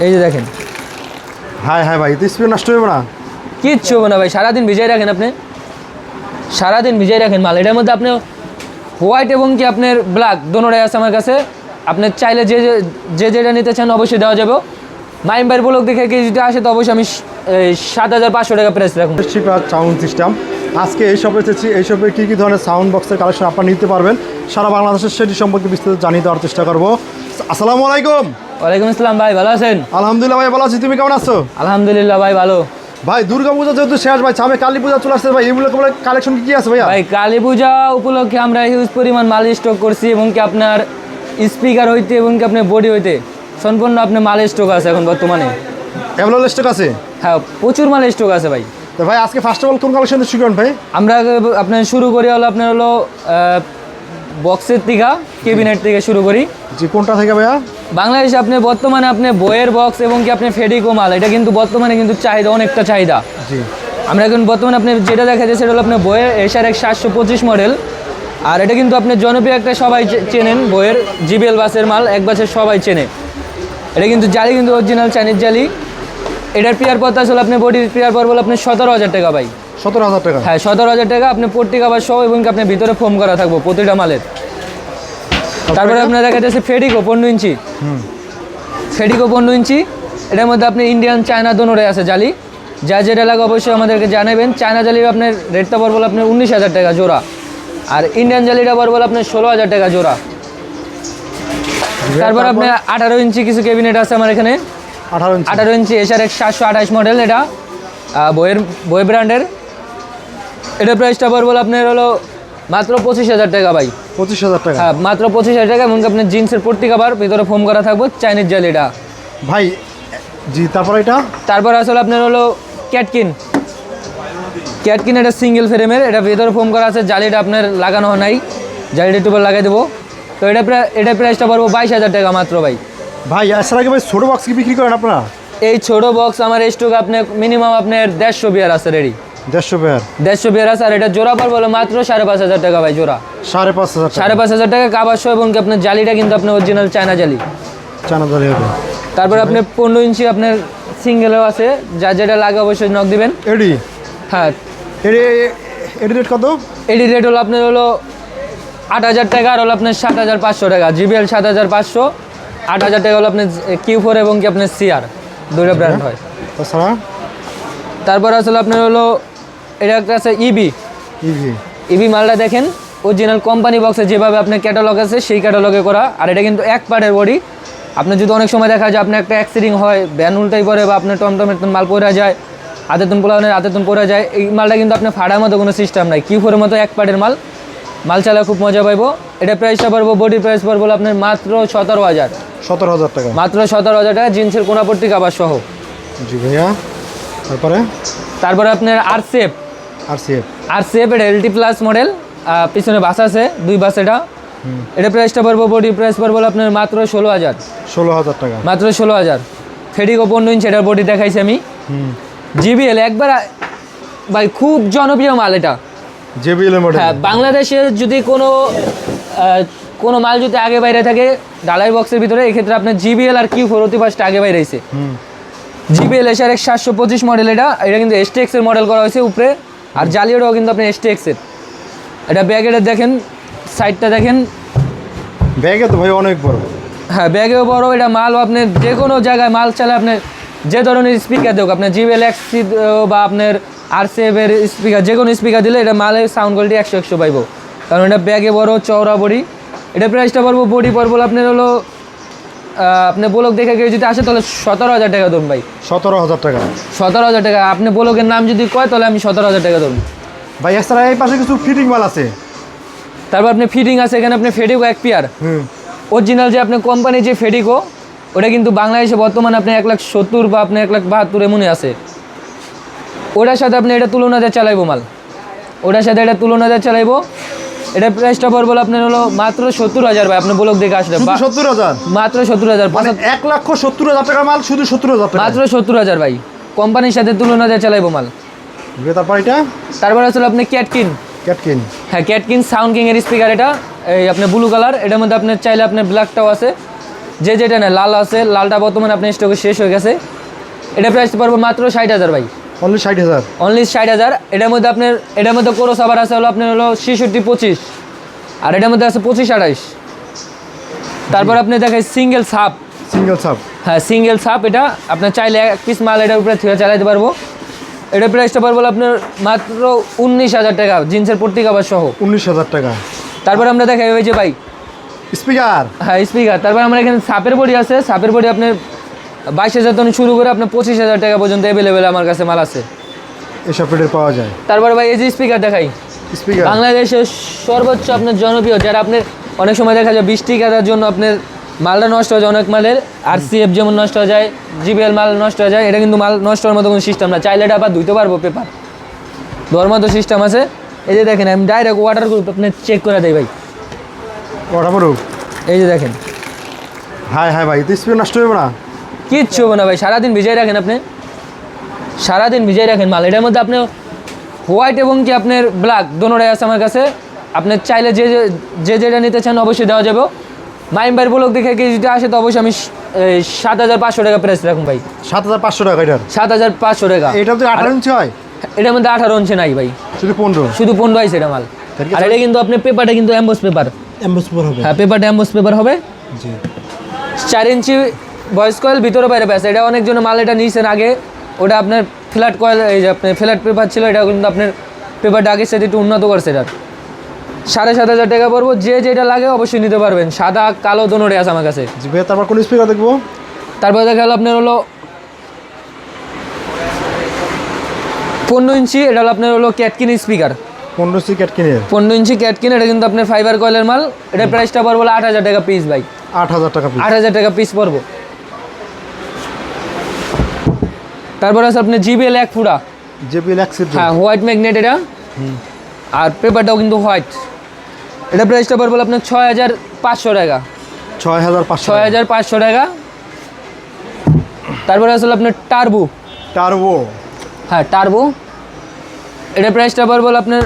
এই যে দেখেন। হ্যাঁ হ্যাঁ ভাই তো স্পিড নষ্ট হবে না? কিচ্ছু হবে না ভাই সারাদিন ভিজাই রাখেন আপনি। সারাদিন ভিজাই রাখেন মাল। এটার মধ্যে আপনি হোয়াইট এবং কি আপনার ব্ল্যাক দোনোটাই আছে আমার কাছে। আপনি চাইলে যে যে- যে যেটা নিতে চান অবশ্যই দেওয়া যাবে। মাইম ভাইয়ের ব্লগ দেখে কি যদি আসে তো অবশ্যই আমি সাত হাজার পাঁচশো টাকা প্রাইস রাখুন সাউন্ড সিস্টেম আজকে এই শপে এসেছি। এই শপে কী কী ধরনের সাউন্ড বক্সের কালেকশন আপনারা নিতে পারবেন? সারা বাংলাদেশের সেটি সম্পর্কে বিস্তারিত জানিয়ে দেওয়ার চেষ্টা করব। আসসালামু আলাইকুম। ওয়ালাইকুম আসসালাম ভাই ভালো আছেন? আলহামদুলিল্লাহ ভাই ভালো আছি। তুমি কেমন আছো? আলহামদুলিল্লাহ ভাই ভালো। ভাই দুর্গা পূজা যেহেতু শেষ ভাই সামনে কালী পূজা চলে আসছে ভাই এগুলো কালেকশন কি আছে ভাইয়া? ভাই কালী পূজা উপলক্ষে আমরা হিউজ পরিমাণ মাল স্টক করছি এবং কি আপনার স্পিকার হইতে এবং কি আপনার বডি হইতে সম্পূর্ণ আপনার মাল স্টক আছে এখন বর্তমানে। অ্যাভেলেবল স্টক আছে? হ্যাঁ প্রচুর মাল স্টক আছে ভাই। তো ভাই আজকে ফার্স্ট অফ অল কোন কালেকশন শুরু ভাই? আমরা আপনার শুরু করি হলো আপনার হলো বক্সের থেকে কেবিনেট থেকে শুরু করি। জি কোনটা থেকে ভাইয়া? বাংলাদেশে আপনি বর্তমানে আপনি বইয়ের বক্স এবং কি আপনি ফেডিকো মাল এটা কিন্তু বর্তমানে কিন্তু চাহিদা অনেকটা চাহিদা। জি। আমরা এখন বর্তমানে আপনি যেটা দেখা যায় সেটা হলো আপনার বইয়ের এশার এক সাতশো পঁচিশ মডেল। আর এটা কিন্তু আপনি জনপ্রিয় একটা সবাই চেনেন বইয়ের জিবিএল বাসের মাল এক বাসের সবাই চেনে। এটা কিন্তু জালি কিন্তু অরিজিনাল চাইনিজ জালি। এটার পেয়ার পথ আসলে আপনি বডির পেয়ার পর বলে আপনি সতেরো হাজার টাকা ভাই। সতেরো হাজার টাকা? হ্যাঁ সতেরো হাজার টাকা আপনি প্রতি কাবার সহ এবং কি আপনার ভিতরে ফোম করা থাকব প্রতিটা মালের। তারপরে আপনার দেখা যাচ্ছে ফেডিকো পনেরো ইঞ্চি। ফেডিকো পনেরো ইঞ্চি। এটার মধ্যে আপনি ইন্ডিয়ান চায়না দোনোরে আছে জালি। যা যেটা লাগে অবশ্যই আমাদেরকে জানাবেন। চায়না জালির আপনার রেটটা পড়ব আপনার উনিশ হাজার টাকা জোড়া। আর ইন্ডিয়ান জালিটা পড়ব আপনার ষোলো হাজার টাকা জোড়া। তারপর আপনার আঠারো ইঞ্চি কিছু ক্যাবিনেট আছে আমার এখানে। আঠারো ইঞ্চি। এসার এক সাতশো আঠাশ মডেল এটা। বইয়ের বই ব্র্যান্ডের এটার প্রাইসটা পড়ব আপনার হলো মাত্র পঁচিশ হাজার টাকা ভাই। পঁচিশ হাজার টাকা? হ্যাঁ মাত্র পঁচিশ হাজার টাকা এমনকি আপনার জিন্সের পট্টি কাবার ভিতরে ফোম করা থাকব চাইনিজ জাল এটা ভাই জি তারপর এটা? তারপর আসলে আপনার হলো ক্যাটকিন। ক্যাটকিন এটা সিঙ্গেল ফ্রেমের এটা ভিতরে ফোম করা আছে জালিটা আপনার লাগানো হয় নাই। জালিটা একটু লাগাই দেবো। তো এটা প্রায় এটা প্রাইসটা পড়ব বাইশ হাজার টাকা মাত্র ভাই। ভাই এছাড়া আগে ভাই ছোটো বক্স কি বিক্রি করেন আপনারা? এই ছোট বক্স আমার স্টক আপনার মিনিমাম আপনার দেড়শো বিয়ার আছে রেডি দেড়শো পেয়ার। দেড়শো বিয়ার আছে আর এটা জোড়া মাত্র সাড়ে পাঁচ হাজার টাকা ভাই জোড়া। সাড়ে পাঁচ হাজার সাড়ে পাঁচ হাজার টাকা কাবাসো এবং কি আপনার জালিটা কিন্তু আপনার অরিজিনাল চায়না জালি। হবে। তারপর আপনি পনেরো ইঞ্চি আপনার সিঙ্গেলও আছে যা যেটা লাগে অবশ্যই নক দিবেন। এডি? হ্যাঁ। এডি এডি রেট কত? এডি রেট হলো আপনার হলো আট হাজার টাকা আর হলো আপনার সাত হাজার পাঁচশো টাকা। জিবিএল সাত হাজার পাঁচশো আট হাজার টাকা হলো আপনার কিউ ফোর এবং কি আপনার সিআর দুটো ব্র্যান্ড হয়। তাছাড়া? তারপর আসলে আপনার হলো এটা একটা আছে ইবি ইভি ইবি মালটা দেখেন অরিজিনাল কোম্পানি বক্সে যেভাবে আপনার ক্যাটালগ আছে সেই ক্যাটালগে করা। আর এটা কিন্তু এক পার্টের বডি। আপনার যদি অনেক সময় দেখা যায় আপনার একটা অ্যাক্সিডেন্ট হয় ভ্যান উল্টাই পরে বা আপনার টমটমের মাল পড়ে যায় হাতে তুন পোলাওনের হাতে তুন পড়ে যায় এই মালটা কিন্তু আপনার ফাড়ার মতো কোনো সিস্টেম নাই। কি ফোরের মতো এক পার্টের মাল। মাল চালা খুব মজা পাইবো। এটা প্রাইসটা পারব বডির প্রাইস পারব আপনার মাত্র সতেরো হাজার। সতেরো হাজার টাকা। মাত্র সতেরো হাজার টাকা জিন্সের কোনাপট্টি কাবার সহ। জি ভাইয়া। তারপরে? তারপরে আপনার আর সেফ আর সি এফ আর সেফ এটা এলটি প্লাস মডেল পিছনে বাস আছে দুই বাস এটা। এটা প্রাইসটা পড়ব বডি প্রাইস পড়ব আপনার মাত্র ষোলো হাজার। ষোলো হাজার টাকা। মাত্র ষোলো হাজার। ফেডিকো পনেরো ইঞ্চ এটার বডি দেখাইছি আমি। জিবিএল একবার ভাই খুব জনপ্রিয় মাল এটা। জেবিএল মডেল হ্যাঁ বাংলাদেশের যদি কোনো কোনো মাল যদি আগে বাইরে থাকে ডালাই বক্সের ভিতরে এক্ষেত্রে আপনার জিবিএল আর কিউ ফোর অতি আগে বাইরে হুম। জিবিএল এসআর এক সাতশো পঁচিশ মডেল এটা এটা কিন্তু এসটিএক্স এর মডেল করা হয়েছে উপরে। আর জালিওটাও কিন্তু আপনি এসটিএক্স এর। এটা ব্যাগেটা দেখেন সাইডটা দেখেন। ব্যাগে তো ভাই অনেক বড়। হ্যাঁ ব্যাগেও বড় এটা মাল আপনি যে কোনো জায়গায় মাল চালে আপনি যে ধরনের স্পিকার দেখ আপনার জিবিএল এক্স বা আপনার আর সেভের স্পিকার যে কোনো স্পিকার দিলে এটা মালের সাউন্ড কোয়ালিটি একশো একশো পাইবো। কারণ এটা ব্যাগে বড় চওড়া বডি এটা প্রাইসটা পড়ব বডি পড়ব আপনার হলো আপনি ব্লক দেখে কেউ যদি আসে তাহলে সতেরো হাজার টাকা ধরুন ভাই। সতেরো হাজার টাকা। সতেরো হাজার টাকা। আপনি ব্লকের নাম যদি কয় তাহলে আমি সতেরো হাজার টাকা ধরুন ভাই এছাড়া এই পাশে কিছু ফিটিং মাল আছে। তারপর আপনি ফিটিং আছে এখানে আপনি ফেডিকো এক পেয়ার হুম। অরিজিনাল যে আপনার কোম্পানি যে ফেডিকো ওটা কিন্তু বাংলাদেশে বর্তমানে আপনি এক লাখ সত্তর বা আপনি এক লাখ বাহাত্তর এমনই আছে। ওটার সাথে আপনি এটা তুলনা দিয়ে চালাইবো মাল। ওটার সাথে এটা তুলনা দিয়ে চালাইবো। এটা প্রাইসটা পড়ব আপনার হলো মাত্র সত্তর হাজার ভাই আপনি ব্লক দেখে আসলে সত্তর হাজার? মাত্র সত্তর হাজার মানে এক লক্ষ সত্তর হাজার টাকার মাল শুধু সত্তর হাজার মাত্র সত্তর হাজার ভাই কোম্পানির সাথে তুলনা দিয়ে চালাইবো মাল। তারপর এটা তারপর আসলে আপনি ক্যাটকিন ক্যাটকিন হ্যাঁ ক্যাটকিন সাউন্ড কিং এর স্পিকার এটা এই আপনার ব্লু কালার এটার মধ্যে আপনার চাইলে আপনার ব্ল্যাকটাও আছে। যে যেটা নেয় লাল আছে লালটা বর্তমানে আপনার স্টকে শেষ হয়ে গেছে। এটা প্রাইস পড়ব মাত্র ষাট হাজার ভাই। অনলি ষাট হাজার। অনলি ষাট হাজার। এটার মধ্যে আপনার এটার মধ্যে কোরো সাবার আছে হলো আপনার হলো ছেষট্টি পঁচিশ। আর এটার মধ্যে আছে পঁচিশ আঠাইশ। তারপর আপনি দেখেন সিঙ্গেল সাপ সিঙ্গেল সাপ হ্যাঁ সিঙ্গেল সাপ এটা। আপনার চাইলে এক পিস মাল এটার উপরে থেকে চালাতে পারব। এটার প্রাইসটা পারব আপনার মাত্র উনিশ হাজার টাকা জিন্সের প্রতি কাবার সহ। উনিশ হাজার টাকা। তারপর আমরা দেখাই ওই যে ভাই। স্পিকার হ্যাঁ স্পিকার তারপর আমরা এখানে সাপের বডি আছে। সাপের বডি আপনার বাইশ হাজার থেকে শুরু করে আপনার পঁচিশ হাজার টাকা পর্যন্ত অ্যাভেলেবেল আমার কাছে মাল আছে। এসব রেটের পাওয়া যায়। তারপর ভাই এই যে স্পিকার দেখাই। স্পিকার বাংলাদেশের সর্বোচ্চ আপনার জনপ্রিয় যারা আপনার অনেক সময় দেখা যায় বৃষ্টি কাটার জন্য আপনার মালটা নষ্ট হয়ে যায় অনেক মালের আর সিএফ যেমন নষ্ট হয়ে যায় জিবিএল মাল নষ্ট হয়ে যায় এটা কিন্তু মাল নষ্ট হওয়ার মতো কোনো সিস্টেম না। চাইলে এটা আবার ধুইতে পারব পেপার ধোয়ার মতো সিস্টেম আছে। এই যে দেখেন আমি ডাইরেক্ট ওয়াটার গ্রুপ আপনি চেক করে দেয় ভাই। ওটা পড়ুক এই যে দেখেন। হাই হাই ভাই তো স্পিকার নষ্ট হবে না? কিচ্ছু হবে না ভাই সারাদিন ভিজাই রাখেন আপনি। সারাদিন ভিজাই রাখেন মাল। এটার মধ্যে আপনি হোয়াইট এবং কি আপনার ব্ল্যাক দোনোটাই আছে আমার কাছে। আপনি চাইলে যে যে- যেটা নিতে চান অবশ্যই দেওয়া যাবে। মাইম ভাইয়ের ব্লক দেখে কেউ যদি আসে তো অবশ্যই আমি সাত হাজার পাঁচশো টাকা প্রাইস রাখুন ভাই। সাত হাজার পাঁচশো টাকা এটার? সাত হাজার পাঁচশো টাকা। এটা তো আঠারো ইঞ্চি হয়? এটার মধ্যে আঠারো ইঞ্চি নাই ভাই। শুধু পনেরো? শুধু পনেরো আইসে এটা মাল। আর এটা কিন্তু আপনার পেপারটা কিন্তু অ্যাম্বোস পেপার এম্বসপুর হবে। হ্যাঁ পেপারটা অ্যাম্বোস পেপার হবে। জি। চার ইঞ্চি ভয়েস কয়েল ভিতরে বাইরে পেয়েছে এটা অনেকজনের মাল এটা নিয়েছেন আগে ওটা আপনার ফ্ল্যাট কয়েল এই যে আপনার ফ্ল্যাট পেপার ছিল এটা কিন্তু আপনার পেপারটা আগের সাথে একটু উন্নত করছে এটার সাড়ে সাত হাজার টাকা পড়ব যে যেটা লাগে অবশ্যই নিতে পারবেন সাদা কালো দোনোটাই আছে আমার কাছে। তারপর কোন স্পিকার দেখব? তারপর দেখা গেলো আপনার হলো পনেরো ইঞ্চি এটা হলো আপনার হলো ক্যাটকিন স্পিকার পনেরো সি ক্যাট কিনে পনেরো ইঞ্চি ক্যাটকিন এটা কিন্তু আপনার ফাইবার কয়েলের মাল এটার প্রাইসটা পড়ব আট হাজার টাকা পিস ভাই। আট হাজার টাকা আট হাজার টাকা পিস পড়ব। তারপর আছে আপনার জিবিএল এক ফুটা জেবি এক্সিট হ্যাঁ হোয়াইট ম্যাগনেট এটা। আর পেপারটাও কিন্তু হোয়াইট এটা প্রাইসটা পড়ব আপনার ছয় হাজার পাঁচশো টাকা। ছয় হাজার পাঁচশো ছয় হাজার পাঁচশো টাকা। তারপরে আসলে আপনার টার্বো টার্বো হ্যাঁ টার্বো এটা প্রাইসটা পড়ব আপনার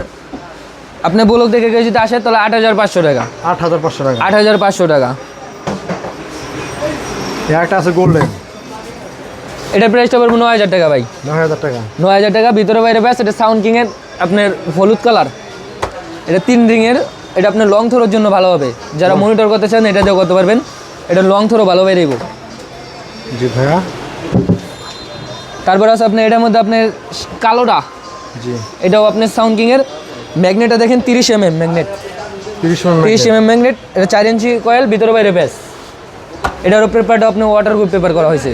আপনি বলক দেখে কেউ যদি আসে তাহলে আট হাজার পাঁচশো টাকা। আট হাজার পাঁচশো টাকা। আট হাজার পাঁচশো টাকা। একটা আছে গোল্ডেন এটা প্রাইসটা পড়ব নয় হাজার টাকা ভাই। নয় হাজার টাকা। নয় হাজার টাকা ভিতরে বাইরে ব্যাস এটা সাউন্ড কিংয়ের আপনার হলুদ কালার এটা তিন রিংয়ের এটা আপনার লং থ্রোর জন্য ভালো হবে। যারা মনিটর করতে চান এটা দিয়ে করতে পারবেন। এটা লং থ্রো ভালো বেরিয়েব জি ভাইয়া। তারপর আছে আপনার এটার মধ্যে আপনার কালোটা। জি। এটাও আপনার সাউন্ড কিংয়ের ম্যাগনেটটা দেখেন তিরিশ এম এম ম্যাগনেট তিরিশ তিরিশ এম এম ম্যাগনেট এটা চার ইঞ্চি কয়েল ভিতরে বাইরে ব্যাস। এটারও পেপারটা আপনার ওয়াটার প্রুফ পেপার করা হয়েছে।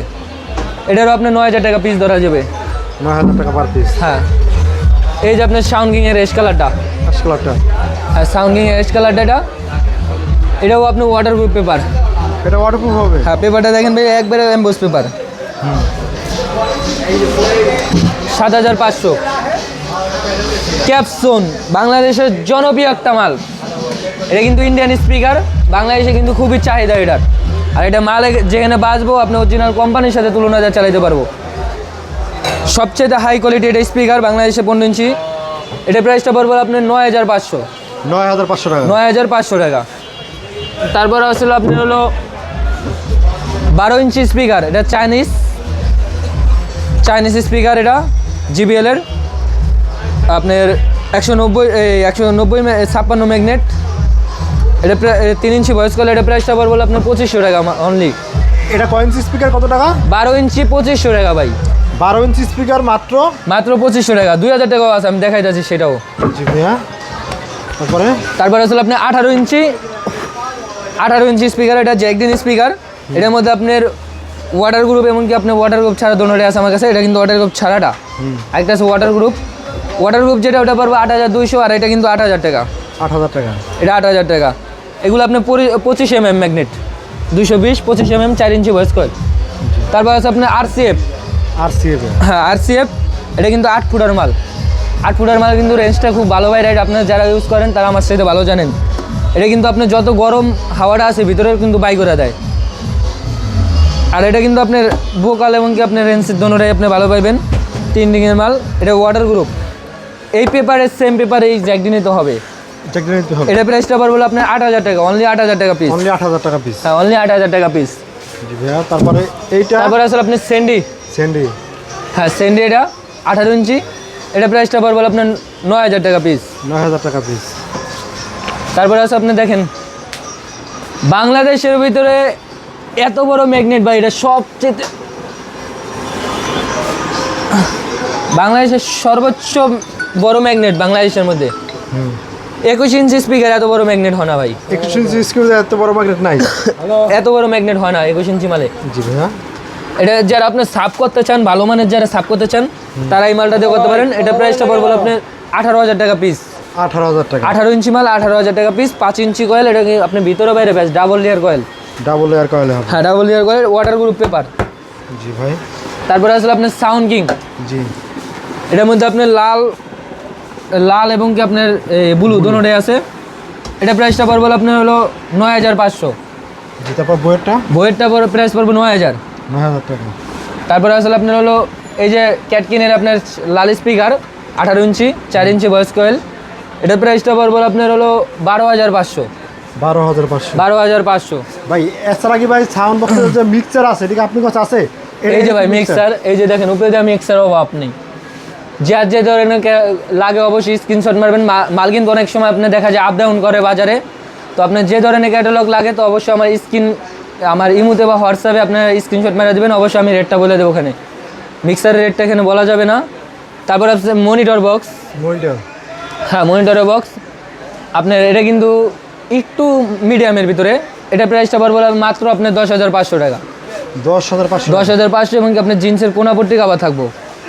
এটারও আপনার নয় হাজার টাকা পিস ধরা যাবে। নয় হাজার টাকা পার পিস হ্যাঁ। এই যে আপনার সাউন্ড কিংয়ের রেস কালারটা আশ কালারটা আর সাউন্ডিং এস কালারটা এটা এটাও আপনার ওয়াটার প্রুফ পেপার এটা ওয়াটারপ্রুফ হবে? হ্যাঁ পেপারটা দেখেন ভাই একবারে এম্বোস পেপার সাত হাজার পাঁচশো। ক্যাপসুন বাংলাদেশের জনপ্রিয় একটা মাল। এটা কিন্তু ইন্ডিয়ান স্পিকার বাংলাদেশে কিন্তু খুবই চাহিদা এটার। আর এটা মাল যেখানে বাজবো আপনি অরিজিনাল কোম্পানির সাথে তুলনা দিয়ে চালাতে পারব। সবচেয়ে হাই কোয়ালিটি এটা স্পিকার বাংলাদেশে পনেরো ইঞ্চি। এটা প্রাইসটা পড়ব আপনার নয় হাজার পাঁচশো। নয় হাজার পাঁচশো টাকা। নয় হাজার পাঁচশো টাকা। তারপর আসলে আপনার হলো বারো ইঞ্চি স্পিকার এটা চাইনিজ চাইনিজ স্পিকার এটা জিবিএল এর। আপনার একশো নব্বই একশো নব্বই ছাপ্পান্ন ম্যাগনেট এটা প্রায় তিন ইঞ্চি ভয়েস কল এটা প্রাইসটা পড়ব আপনার পঁচিশশো টাকা অনলি এটা কয়েন্স স্পিকার কত টাকা? বারো ইঞ্চি পঁচিশশো টাকা ভাই। বারো ইঞ্চি স্পিকার মাত্র? মাত্র পঁচিশশো টাকা দুই হাজার টাকাও আছে আমি দেখাই যাচ্ছি সেটাও। জি ভাইয়া। তারপরে? তারপরে আসলে আপনি আঠারো ইঞ্চি আঠারো ইঞ্চি স্পিকার এটা জ্যাকডিন স্পিকার এটার মধ্যে আপনার ওয়াটার গ্রুপ এমনকি আপনার ওয়াটার গ্রুপ ছাড়া দোনোটাই আছে আমার কাছে এটা কিন্তু ওয়াটার গ্রুপ ছাড়াটা। একটা আছে ওয়াটার গ্রুপ ওয়াটার গ্রুপ যেটা ওটা পারব আট হাজার দুইশো আর এটা কিন্তু আট হাজার টাকা। আট হাজার টাকা। এটা আট হাজার টাকা। এগুলো আপনার পঁচিশ এম এম ম্যাগনেট। দুশো বিশ পঁচিশ এম এম চার ইঞ্চি কয়েল তারপর আছে আপনার আরসিএফ আর সি এফ হ্যাঁ আরসিএফ এটা কিন্তু আট ফুটার মাল। আট ফুটার মাল কিন্তু রেঞ্জটা খুব ভালো ভাই। রাইড আপনারা যারা ইউজ করেন তারা আমার সাথে ভালো জানেন। এটা কিন্তু আপনার যত গরম হাওয়াটা আছে ভিতরে কিন্তু বাই করে দেয়। আর এটা কিন্তু আপনার বোকাল এবং কি আপনার রেঞ্জের দোনোটাই আপনি ভালো পাইবেন। তিন রিংয়ের মাল এটা ওয়াটার গ্রুপ এই পেপারের সেম পেপার এই জ্যাকডিনে তো হবে। চাকরি নিতে হবে। এটা প্রাইসটা পারব আপনার আট হাজার টাকা অনলি আট হাজার টাকা পিস অনলি আট হাজার টাকা পিস হ্যাঁ অনলি আট হাজার টাকা পিস জি ভাইয়া তারপরে এইটা তারপরে আসলে আপনি স্যান্ডি স্যান্ডি হ্যাঁ স্যান্ডি এটা আঠারো ইঞ্চি। এটা প্রাইসটা পড়বে আপনার নয় হাজার টাকা পিস নয় হাজার টাকা পিস তারপরে আছে আপনি দেখেন বাংলাদেশের ভিতরে এত বড় ম্যাগনেট বা এটা সবচেয়ে বাংলাদেশের সর্বোচ্চ বড় ম্যাগনেট বাংলাদেশের মধ্যে। হুম। একুশ ইঞ্চি স্পিকার এত বড় ম্যাগনেট হয় না ভাই। একটু স্ক্রিন এত বড় ম্যাগনেট নাই। এত বড় ম্যাগনেট হয় না একুশ ইঞ্চি মালে। জি ভাইয়া। এটা যারা আপনি সাফ করতে চান ভালো মানের যারা সাফ করতে চান তারা এই মালটা দিয়ে করতে পারেন। এটা প্রাইসটা পড়বে আপনার আঠারো হাজার টাকা পিস আঠারো হাজার টাকা। আঠারো ইঞ্চি মাল আঠারো হাজার টাকা পিস পাঁচ ইঞ্চি কয়েল এটা কি আপনি ভিতরে বাইরে ব্যাস double layer coil double air coil হ্যাঁ double layer coil water group paper জি ভাই। তারপরে আসলে আপনার সাউন্ড কিং জি। এটার মধ্যে আপনার লাল লাল এবং কি আপনার ব্লু দুটোটাই আছে। এটা প্রাইসটা পড়বে আপনার হলো নয় হাজার পাঁচশো। তারপর বইয়েরটা? বইয়েরটা প্রাইস পড়বে নয় হাজার। নয় হাজার টাকা। তারপরে আসলে আপনার হলো এই যে ক্যাটকিনের আপনার লাল স্পিকার আঠারো ইঞ্চি চার ইঞ্চি ভয়েস কয়েল এটার প্রাইসটা পড়বে আপনার হলো বারো হাজার পাঁচশো। বারো হাজার পাঁচশো। বারো হাজার পাঁচশো। ভাই এছাড়া কি ভাই সাউন্ড বক্সের যে মিক্সচার আছে এটা কি আপনার কাছে আছে? এই যে ভাই মিক্সার এই যে দেখেন উপরে দেওয়া মিক্সার অভাব নেই। যার যে ধরনের লাগে অবশ্যই স্ক্রিনশট মারবেন। মাল কিন্তু অনেক সময় আপনি দেখা যায় আপ ডাউন করে বাজারে। তো আপনার যে ধরনের ক্যাটালগ লাগে তো অবশ্যই আমার স্ক্রিন আমার ইমুতে বা হোয়াটসঅ্যাপে আপনার স্ক্রিনশট মেরে দেবেন। অবশ্যই আমি রেটটা বলে দেবো ওখানে। মিক্সারের রেটটা এখানে বলা যাবে না। তারপর আছে মনিটর বক্স মনিটর হ্যাঁ মনিটরের বক্স আপনার এটা কিন্তু একটু মিডিয়ামের ভিতরে। এটা প্রাইসটা পড়বে মাত্র আপনার দশ হাজার পাঁচশো টাকা। দশ হাজার পাঁচশো দশ হাজার পাঁচশো এবং কি আপনার জিন্সের কোনাপট্টি কাবার থাকব।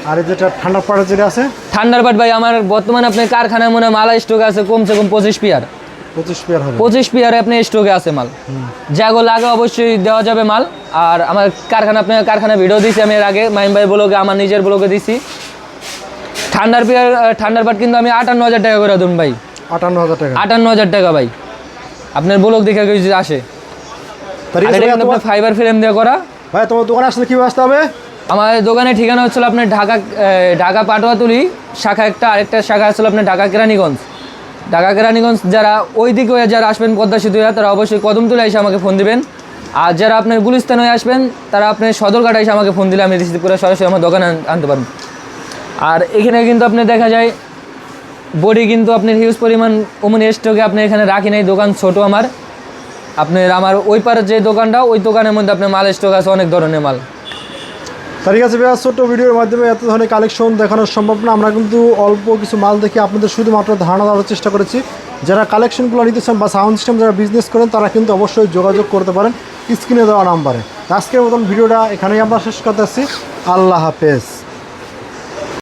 আর যেটা ঠান্ডা পাড়া যেটা আছে? ঠান্ডার বাট ভাই আমার বর্তমানে আপনার কারখানায় মনে মালা স্টক আছে কমসে কম পঁচিশ পিয়ার। পঁচিশ পেয়ার হবে। পঁচিশ পিয়ারে আপনার স্টকে আছে মাল। যাগো লাগে অবশ্যই দেওয়া যাবে মাল। আর আমার কারখানা আপনার কারখানা ভিডিও দিয়েছি আমি এর আগে মাইম ভাই ব্লগে আমার নিজের ব্লগে দিছি। ঠান্ডার পিয়ার ঠান্ডার বাট কিন্তু আমি আটান্ন হাজার টাকা করে দেন ভাই। আটান্ন হাজার টাকা। আটান্ন হাজার টাকা ভাই। আপনার ব্লগ দেখে কেউ আসে। ফাইবার ফ্রেম দিয়ে করা। ভাই তোমার দোকানে আসলে কীভাবে আসতে হবে? আমার দোকানের ঠিকানা হচ্ছিল আপনার ঢাকা ঢাকা পাটোয়াতুলি, শাখা একটা, আরেকটা শাখা হচ্ছিল আপনার ঢাকা কেরানীগঞ্জ। ঢাকা কেরানীগঞ্জ, যারা ওই দিকে হয়ে যারা আসবেন পদ্মা সেতু তারা অবশ্যই কদমতুলে এসে আমাকে ফোন দিবেন। আর যারা আপনার গুলিস্তান হয়ে আসবেন, তারা আপনার সদরঘাটা এসে আমাকে ফোন দিলে আমি রিসিভ করে সরাসরি আমার দোকানে আনতে পারবেন আর এখানে কিন্তু আপনি দেখা যায়, বডি কিন্তু আপনার হিউজ পরিমাণ ওমন স্টকে আপনি এখানে রাখি নাই, দোকান ছোট আমার। আপনার আমার ওই পারের যে দোকানটা, ওই দোকানের মধ্যে আপনার মাল স্টক আছে অনেক ধরনের মাল। তার কাছে ভাইয়া, ছোট্ট ভিডিওর মাধ্যমে এত ধরনের কালেকশন দেখানো সম্ভব না। আমরা কিন্তু অল্প কিছু মাল দেখে আপনাদের শুধুমাত্র ধারণা দেওয়ার চেষ্টা করেছি। যারা কালেকশনগুলো নিতে চান বা সাউন্ড সিস্টেম যারা বিজনেস করেন, তারা কিন্তু অবশ্যই যোগাযোগ করতে পারেন স্ক্রিনে দেওয়া নাম্বারে। আজকের মতন ভিডিওটা এখানেই আমরা শেষ করতে আসছি আল্লাহ হাফেজ।